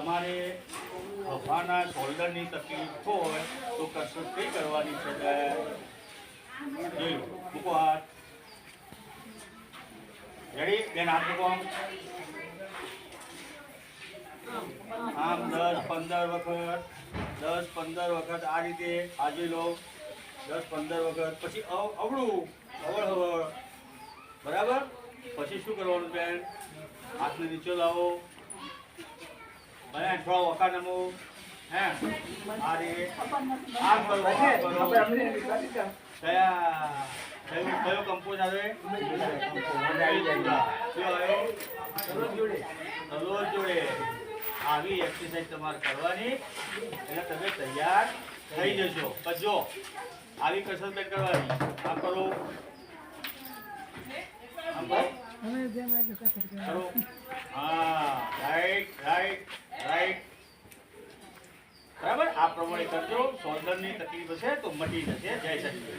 તમારે ખભાના શોલ્ડરની તકલીફ હોય તો કસરત કઈ કરવાની છે? જોઈ મૂકો હાથ. બેન, હાથ મૂકો આમ. દસ, પંદર વખત. દસ, પંદર વખત આ રીતે હાજી લો. દસ, પંદર વખત. પછી અવ- અવળું. અવળ હવળ બરાબર? પછી શું કરવાનું બેન? હાથને નીચે લાવો. અને હે આ રીતે આ કરો. આ કરો કયા કયો કયો કંપોઝ આવે. કયો આવ્યો રોજ જોડે. આવી એક્સરસાઇઝ તમારે કરવાની. એટલે તમે તૈયાર થઈ જશો. પણ જો આવી કસરત કરવાની. આ કરો. કરો. હા. બરાબર? આ પ્રમાણે કરજો. શોલ્ડરની તકલીફ હશે તો મટી જશે. જય સચિન